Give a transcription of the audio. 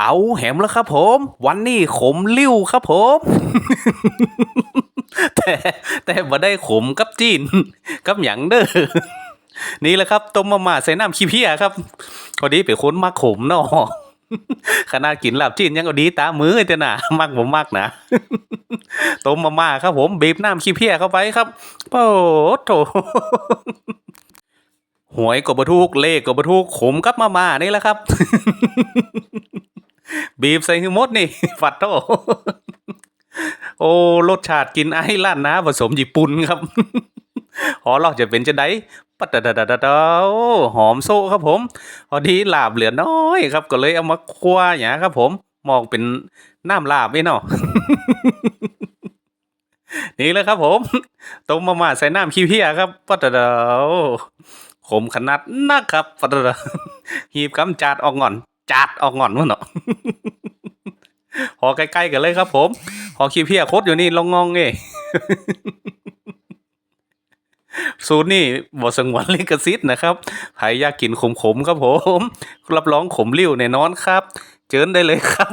เอาแหมแล้วครับผม วันนี้ขมลิ้วครับผม แต่แต่บ่ได้ขมกับจีนกับหยังเด้อนี่แหละครับต้มมาม่าใส่น้ำขี้เพี้ยครับพอดีเป็นคนมักขมเนาะขนาดกินลาบจีนยังก็ดีตามือเจ้น่ะมักผมมักนะต้มมาม่าครับผมบีบน้ำขี้เพี้ยเข้าไปครับโอ้โถหวยก็บ่ถูกเลขก็บ่ถูกขมกับมาม่านี่แหละครับ บีบใส่ให้หมดนี่ฟัดโตโอ้รสชาติกินไอ้ล้านนะผสมญี่ปุ่นครับหอลอกจะเป็นจะไดปัดดาดาดดหอมโซ่ครับผม พอดีลาบเหลือน้อยครับ ก็เลยเอามาคั่วอย่างครับผมมองเป็นน้ำลาบไว้เนาะนี่แหละครับผมต้มมาม่าใส่น้ำขี้เพี้ยครับปัดดาดาขมขนาดนักครับปัดดาดาหีบกำจัดออกง่อน จัดออกง่อนวะเนาะ พอใกล้ๆกันเลยครับ ผมพอคีเพียโคตรอยู่นี่ลองงองเอ้สูตรนี่บอสงวนลิขสิทธิ์นะครับใครอยากกินขมๆครับผม รับรองขมริ้วแน่นอนครับ เจิญได้เลยครับ